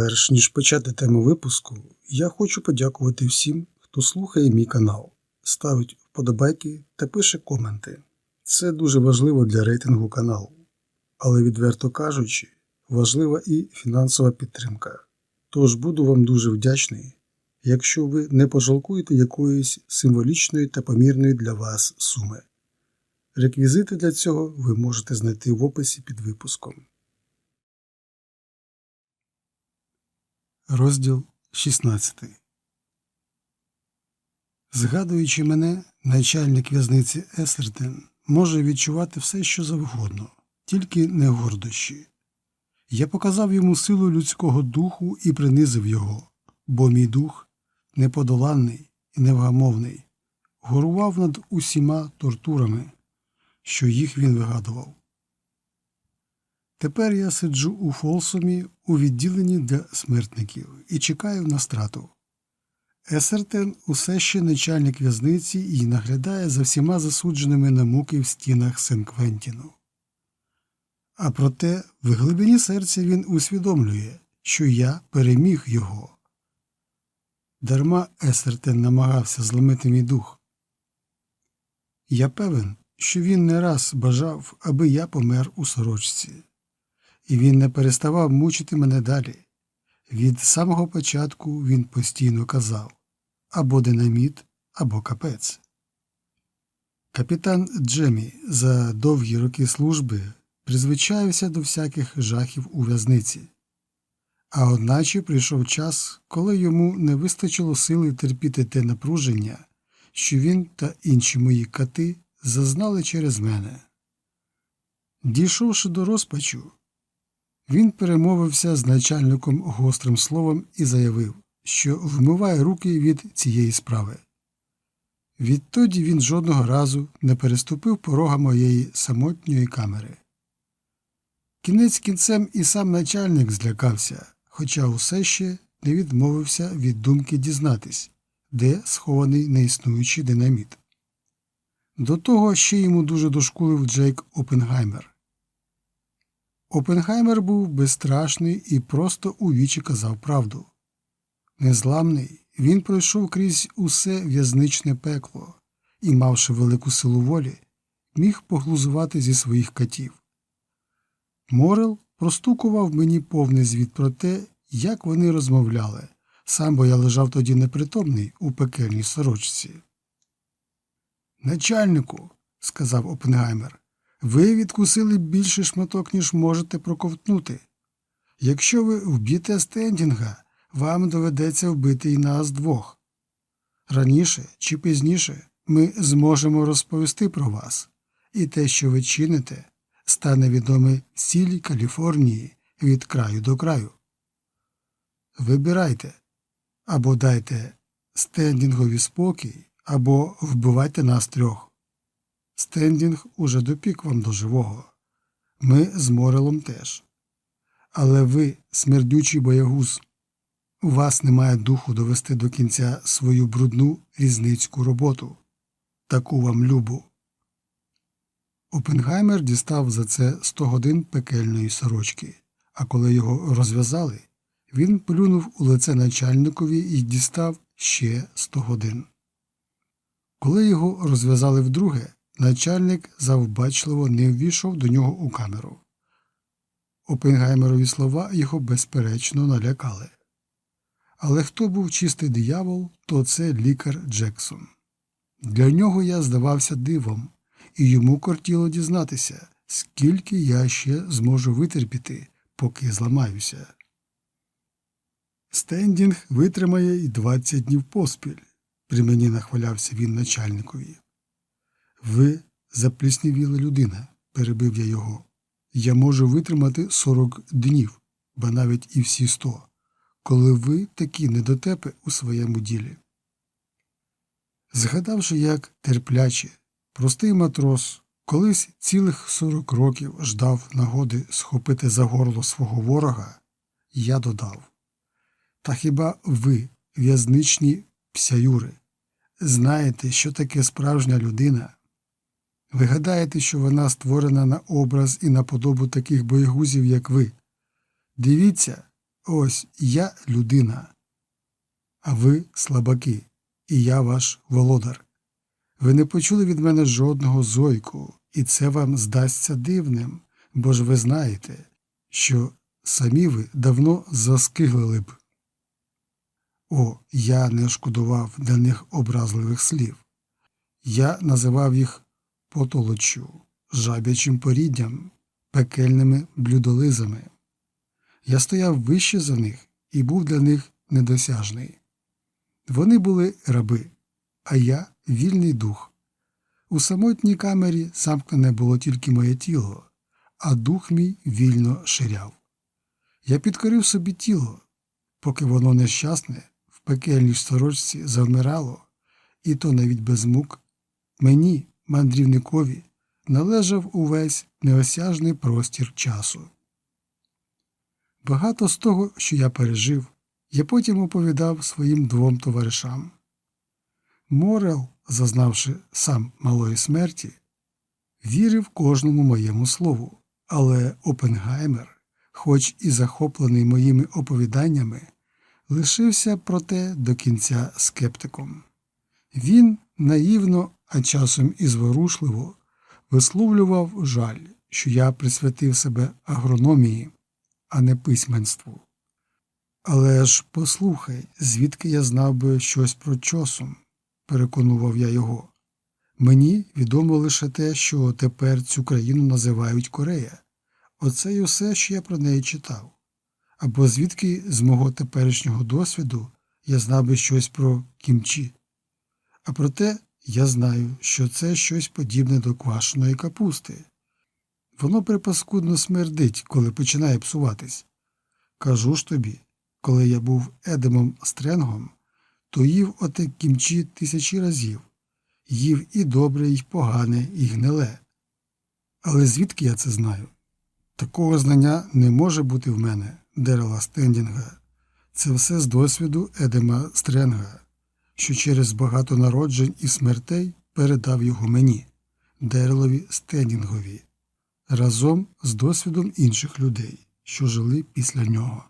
Перш ніж почати тему випуску, я хочу подякувати всім, хто слухає мій канал, ставить вподобайки та пише коменти. Це дуже важливо для рейтингу каналу, але відверто кажучи, важлива і фінансова підтримка. Тож буду вам дуже вдячний, якщо ви не пожалкуєте якоїсь символічної та помірної для вас суми. Реквізити для цього ви можете знайти в описі під випуском. Розділ 16 Згадуючи мене, начальник в'язниці Есертен може відчувати все, що завгодно, тільки не гордощі. Я показав йому силу людського духу і принизив його, бо мій дух неподоланний і невгамовний, горував над усіма тортурами, що їх він вигадував. Тепер я сиджу у Фолсомі у відділенні для смертників і чекаю на страту. Есертен усе ще начальник в'язниці і наглядає за всіма засудженими на муки в стінах Сен-Квентіну. А проте в глибині серця він усвідомлює, що я переміг його. Дарма Есертен намагався зломити мій дух. Я певен, що він не раз бажав, аби я помер у сорочці, і він не переставав мучити мене далі. Від самого початку він постійно казав або динаміт, або капець. Капітан Джемі за довгі роки служби призвичаївся до всяких жахів у в'язниці, а одначе прийшов час, коли йому не вистачило сили терпіти те напруження, що він та інші мої кати зазнали через мене. Дійшовши до розпачу, він перемовився з начальником гострим словом і заявив, що вмиває руки від цієї справи. Відтоді він жодного разу не переступив порога моєї самотньої камери. Кінець кінцем і сам начальник злякався, хоча усе ще не відмовився від думки дізнатись, де схований неіснуючий динаміт. До того ще йому дуже дошкулив Джейк Опенгаймер. Опенгаймер був безстрашний і просто у вічі казав правду. Незламний, він пройшов крізь усе в'язничне пекло і, мавши велику силу волі, міг поглузувати зі своїх катів. Морел простукував мені повний звіт про те, як вони розмовляли, сам бо я лежав тоді непритомний у пекельній сорочці. Начальнику, сказав Опенгаймер, ви відкусили більше шматок, ніж можете проковтнути. Якщо ви вб'єте стендінга, вам доведеться вбити і нас двох. Раніше чи пізніше ми зможемо розповісти про вас, і те, що ви чините, стане відоме цілій Каліфорнії від краю до краю. Вибирайте або дайте стендінгові спокій, або вбивайте нас трьох. Стендінг уже допік вам до живого. Ми з Морелом теж. Але ви, смердючий боягуз, у вас немає духу довести до кінця свою брудну різницьку роботу, таку вам любу. Опенгаймер дістав за це 100 годин пекельної сорочки, а коли його розв'язали, він плюнув у лице начальникові і дістав ще 100 годин. Коли його розв'язали вдруге, начальник завбачливо не ввійшов до нього у камеру. Опенгаймерові слова його безперечно налякали. Але хто був чистий диявол, то це лікар Джексон. Для нього я здавався дивом, і йому кортіло дізнатися, скільки я ще зможу витерпіти, поки зламаюся. Стендінг витримає й 20 днів поспіль, при мені нахвалявся він начальникові. Ви запліснівіла людина, перебив я його. Я можу витримати 40 днів, ба навіть і всі 100 коли ви такі недотепи у своєму ділі. Згадавши, як терпляче, простий матрос колись цілих сорок років ждав нагоди схопити за горло свого ворога, я додав Та хіба ви, в'язничні псяюри, знаєте, що таке справжня людина? Ви гадаєте, що вона створена на образ і на подобу таких боєгузів, як ви? Дивіться, Ось я людина, а ви слабаки, і я ваш володар. Ви не почули від мене жодного зойку, і це вам здасться дивним, бо ж ви знаєте, що самі ви давно заскиглили б. О, я не шкодував для них образливих слів. Я називав їх потолоччю, жабячим поріддям, пекельними блюдолизами. Я стояв вище за них і був для них недосяжний. Вони були раби, а я вільний дух. У самотній камері замкнене було тільки моє тіло, а дух мій вільно ширяв. Я підкорив собі тіло, поки воно нещасне в пекельній сторочці завмирало, і то навіть без мук, мені, мандрівникові, належав увесь неосяжний простір часу. Багато з того, що я пережив, я потім оповідав своїм двом товаришам. Морел, зазнавши сам малої смерті, вірив кожному моєму слову, але Опенгаймер, хоч і захоплений моїми оповіданнями, лишився проте до кінця скептиком. Він наївно, а часом і зворушливо висловлював жаль, що я присвятив себе агрономії, а не письменству. Але ж послухай, звідки я знав би щось про чосом, переконував я його. Мені відомо лише те, що тепер цю країну називають Корея. Оце й усе, що я про неї читав. Або звідки з мого теперішнього досвіду я знав би щось про кімчі. А проте я знаю, що це щось подібне до квашеної капусти. Воно припаскудно смердить, коли починає псуватись. Кажу ж тобі, коли я був Едемом Стренгом, то їв оте кімчі тисячі разів, їв і добре, і погане, і гниле. Але звідки я це знаю? Такого знання не може бути в мене, Дерела Стендінга. Це все з досвіду Едема Стренга, що через багато народжень і смертей передав його мені, Дерлові Стендінгові, разом з досвідом інших людей, що жили після нього.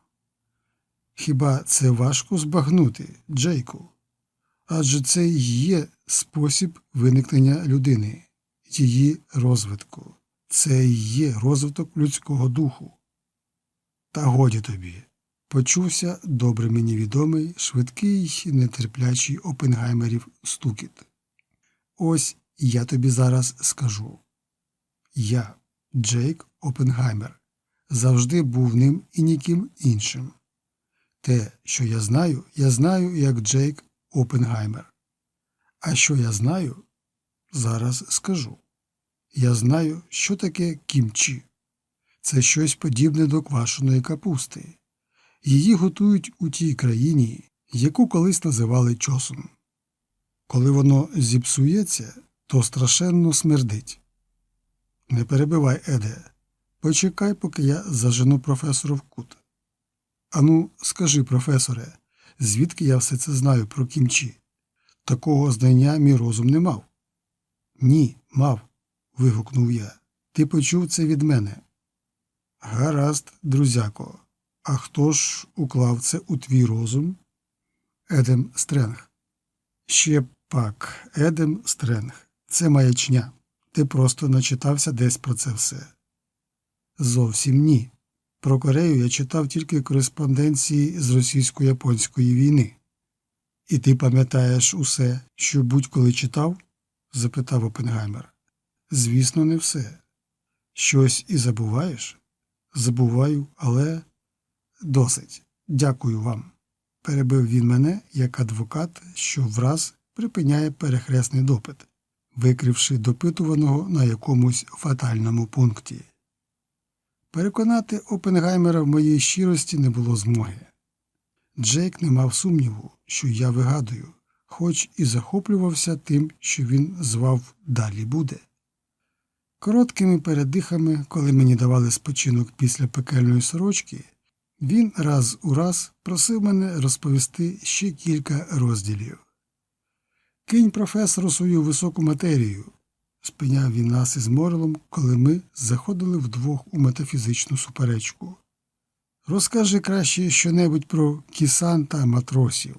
Хіба це важко збагнути, Джейку? Адже це і є спосіб виникнення людини, її розвитку, це є розвиток людського духу. Та годі тобі. Почувся добре мені відомий, швидкий, нетерплячий Опенгаймерів стукіт. Ось я тобі зараз скажу. Я, Джейк Опенгаймер, завжди був ним і ніким іншим. Те, що я знаю, я знаю як Джейк Опенгаймер. А що я знаю, зараз скажу. Я знаю, що таке кімчі. Це щось подібне до квашеної капусти. Її готують у тій країні, яку колись називали чосом. Коли воно зіпсується, то страшенно смердить. Не перебивай, Еде. Почекай, поки я зажену професора в кут. Ану, скажи, професоре, звідки я все це знаю про кімчі? Такого знання мій розум не мав. Ні, мав. вигукнув я. Ти почув це від мене. Гаразд, друзяко. А хто ж уклав це у твій розум? Едем Стренг. Ще пак, Едем Стренг. Це маячня. Ти просто начитався десь про це все. Зовсім ні. Про Корею я читав тільки кореспонденції з російсько-японської війни. І ти пам'ятаєш усе, що будь-коли читав? запитав Опенгаймер. Звісно, не все. Щось і забуваєш? Забуваю, але досить. Дякую вам. Перебив він мене як адвокат, що враз припиняє перехресний допит, викривши допитуваного на якомусь фатальному пункті. Переконати Опенгаймера в моїй щирості не було змоги. Джейк не мав сумніву, що я вигадую, хоч і захоплювався тим, що він звав далі буде. Короткими передихами, коли мені давали спочинок після пекельної сорочки, він раз у раз просив мене розповісти ще кілька розділів. Кинь професору свою високу матерію, спиняв він нас із Морелом, коли ми заходили вдвох у метафізичну суперечку. Розкажи краще щонебудь про кісан та матросів.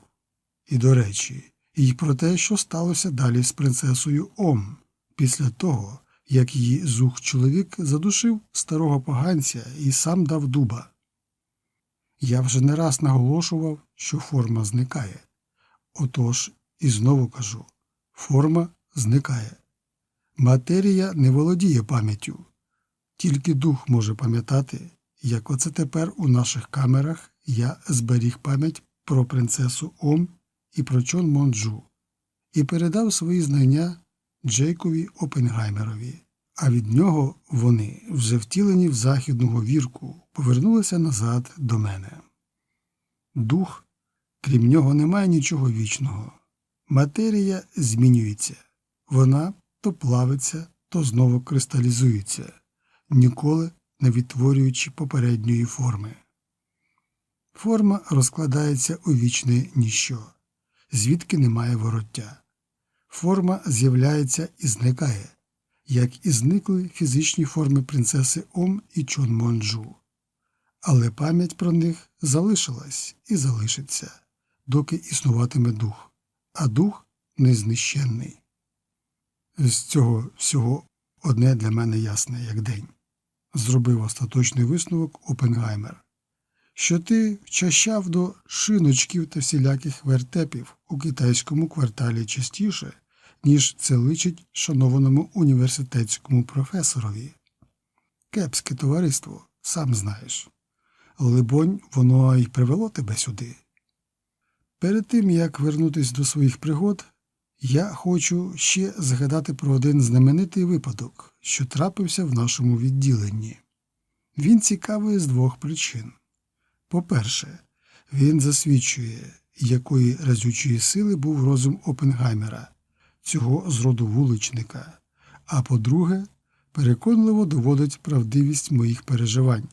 І, до речі, і про те, що сталося далі з принцесою Ом, після того, як її зух чоловік задушив старого поганця і сам дав дуба. Я вже не раз наголошував, що форма зникає. Отож, і знову кажу форма зникає. Матерія не володіє пам'яттю, тільки дух може пам'ятати, як оце тепер у наших камерах я зберіг пам'ять про принцесу Ом і про Чон Монджу і передав свої знання Джейкові Опенгаймерові, а від нього вони, вже втілені в західну говірку, повернулися назад до мене. Дух, крім нього, немає нічого вічного. Матерія змінюється, вона то плавиться, то знову кристалізується, ніколи не відтворюючи попередньої форми. Форма розкладається у вічне ніщо, звідки немає вороття. Форма з'являється і зникає, як і зникли фізичні форми принцеси Ом і Чон Монджу. Але пам'ять про них залишилась і залишиться, доки існуватиме дух, а дух незнищенний. З цього всього одне для мене ясне, як день. Зробив остаточний висновок Опенгаймер, що ти вчащав до шиночків та всіляких вертепів у китайському кварталі частіше, ніж це личить шанованому університетському професорові. Кепське товариство, сам знаєш. Либонь, воно й привело тебе сюди. Перед тим як вернутися до своїх пригод, я хочу ще згадати про один знаменитий випадок, що трапився в нашому відділенні. Він цікавий з двох причин. По-перше, він засвідчує, якої разючої сили був розум Опенгаймера, цього зроду вуличника, а по-друге, переконливо доводить правдивість моїх переживань,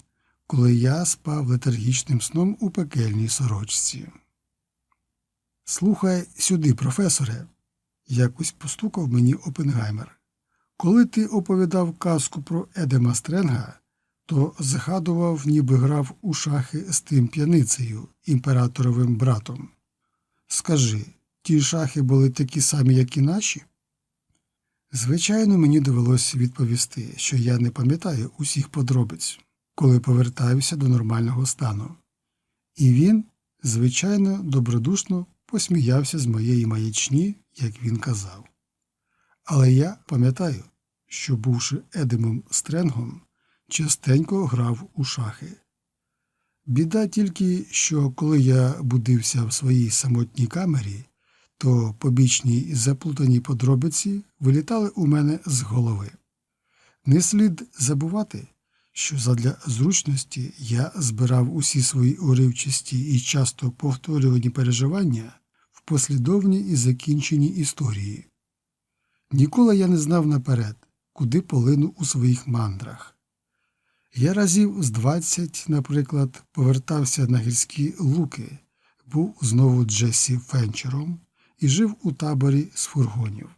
коли я спав летаргічним сном у пекельній сорочці. Слухай сюди, професоре, якось постукав мені Опенгаймер. Коли ти оповідав казку про Едема Стренга, то згадував, ніби грав у шахи з тим п'яницею, імператоровим братом. Скажи, ті шахи були такі самі, як і наші? Звичайно, мені довелось відповісти, що я не пам'ятаю усіх подробиць, коли повертаюся до нормального стану. І він, звичайно, добродушно посміявся з моєї маячні, як він казав. Але я пам'ятаю, що, бувши Едемом Стренгом, частенько грав у шахи. Біда тільки, що коли я будився в своїй самотній камері, то побічні заплутані подробиці вилітали у мене з голови. Не слід забувати, що задля зручності я збирав усі свої уривчасті і часто повторювані переживання в послідовні і закінчені історії. Ніколи я не знав наперед, куди полину у своїх мандрах. Я разів з двадцять, наприклад, повертався на гірські луки, був знову Джесі Фенчером і жив у таборі з фургонів.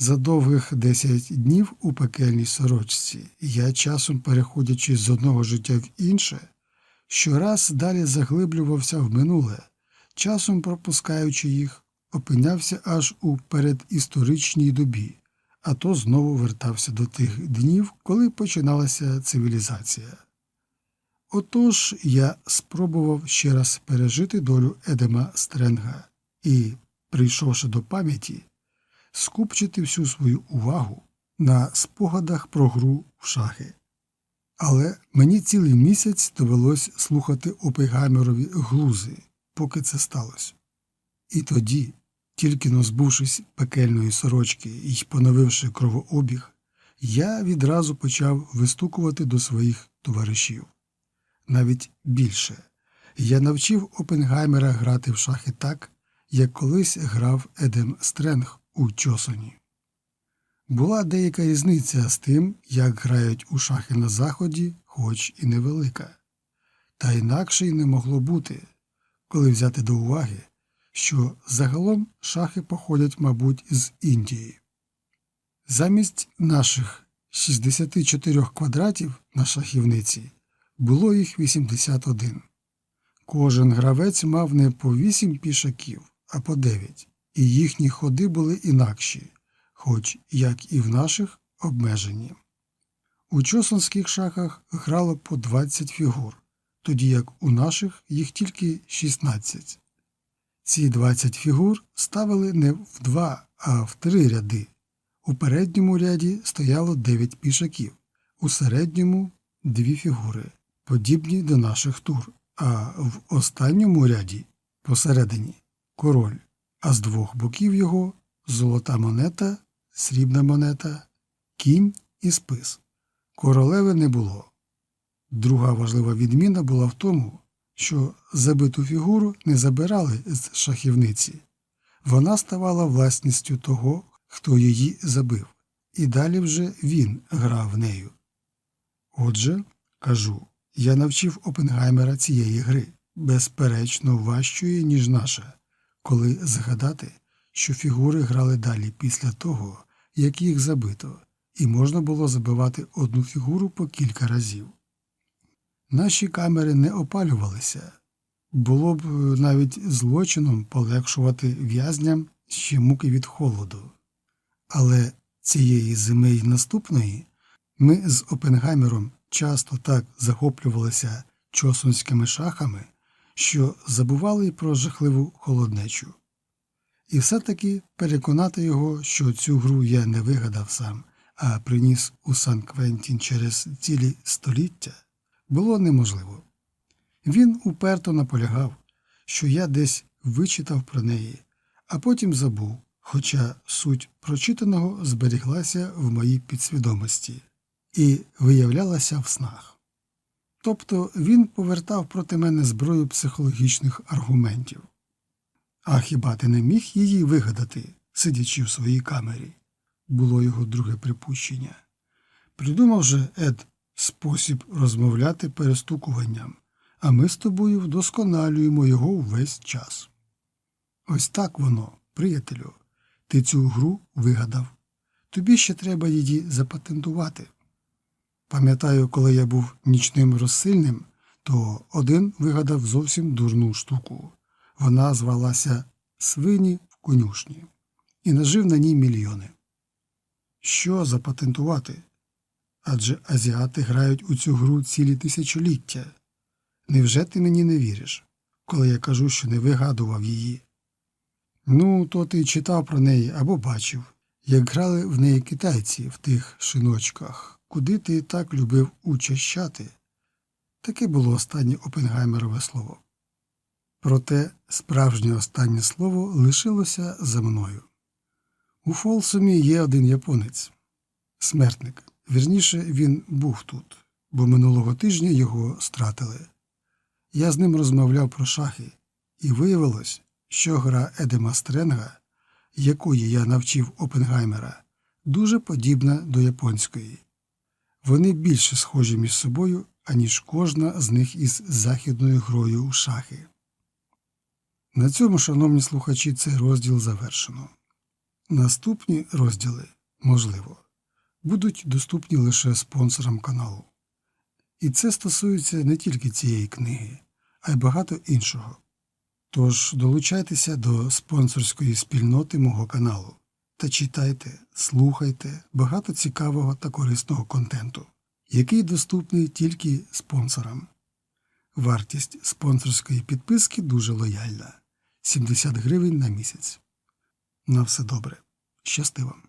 За довгих десять днів у пекельній сорочці я, часом переходячи з одного життя в інше, щораз далі заглиблювався в минуле, часом пропускаючи їх, опинявся аж у передісторичній добі, а то знову вертався до тих днів, коли починалася цивілізація. Отож я спробував ще раз пережити долю Едема Стренга і, прийшовши до пам'яті, скупчити всю свою увагу на спогадах про гру в шахи. Але мені цілий місяць довелось слухати Опейгаймерові глузи, поки це сталося. І тоді, тільки но збувшись пекельної сорочки і поновивши кровообіг, я відразу почав вистукувати до своїх товаришів. Навіть більше я навчив Опенгаймера грати в шахи так, як колись грав Едем Стренг у Чосоні. Була деяка різниця з тим, як грають у шахи на заході, хоч і невелика. Та інакше й не могло бути, коли взяти до уваги, що загалом шахи походять, мабуть, з Індії. Замість наших 64 квадратів на шахівниці Було їх 81. Кожен гравець мав не по 8 пішаків, а по 9, і їхні ходи були інакші, хоч, як і в наших, обмежені. У чосонських шахах грало по 20 фігур, тоді як у наших їх тільки 16. Ці 20 фігур ставили не в два, а в три ряди. У передньому ряді стояло 9 пішаків, у середньому дві фігури, подібні до наших тур, а в останньому ряді посередині король, а з двох боків його золота монета, срібна монета, кінь і спис. Королеви не було. Друга важлива відміна була в тому, що забиту фігуру не забирали з шахівниці. Вона ставала власністю того, хто її забив, і далі вже він грав нею. Отже, кажу, я навчив Опенгаймера цієї гри, безперечно важчої, ніж наша, коли згадати, що фігури грали далі після того, як їх забито, і можна було забивати одну фігуру по кілька разів. Наші камери не опалювалися. Було б е, навіть злочином полегшувати в'язням ще муки від холоду. Але цієї зими й наступної ми з Опенгаймером часто так захоплювалися чосунськими шахами, що забували про жахливу холоднечу. І все-таки переконати його, що цю гру я не вигадав сам, а приніс у Сан Квентін через цілі століття, було неможливо. Він уперто наполягав, що я десь вичитав про неї, а потім забув, хоча суть прочитаного зберіглася в моїй підсвідомості і виявлялася в снах. Тобто він повертав проти мене зброю психологічних аргументів. А хіба ти не міг її вигадати, сидячи в своїй камері? було його друге припущення. Придумав же Ед спосіб розмовляти перестукуванням, а ми з тобою вдосконалюємо його увесь час. Ось так воно, приятелю, ти цю гру вигадав. Тобі ще треба її запатентувати. Пам'ятаю, коли я був нічним розсильним, то один вигадав зовсім дурну штуку. Вона звалася Свині в конюшні і нажив на ній мільйони. Що запатентувати? Адже азіати грають у цю гру цілі тисячоліття. Невже ти мені не віриш, коли я кажу, що не вигадував її? Ну, то ти читав про неї або бачив, як грали в неї китайці в тих шиночках, куди ти так любив учащати. Таке було останнє Опенгаймерове слово. Проте справжнє останнє слово лишилося за мною. У Фолсумі є один японець, смертник. Вірніше, він був тут, бо минулого тижня його стратили. Я з ним розмовляв про шахи, і виявилось, що гра Едема Стренга, якої я навчив Опенгаймера, дуже подібна до японської. Вони більше схожі між собою, аніж кожна з них із західною грою у шахи. На цьому, шановні слухачі, цей розділ завершено. Наступні розділи, можливо, будуть доступні лише спонсорам каналу. І це стосується не тільки цієї книги, а й багато іншого. Тож долучайтеся до спонсорської спільноти мого каналу та читайте, слухайте багато цікавого та корисного контенту, який доступний тільки спонсорам. Вартість спонсорської підписки дуже лояльна 70 гривень на місяць. На все добре. Щасти вам!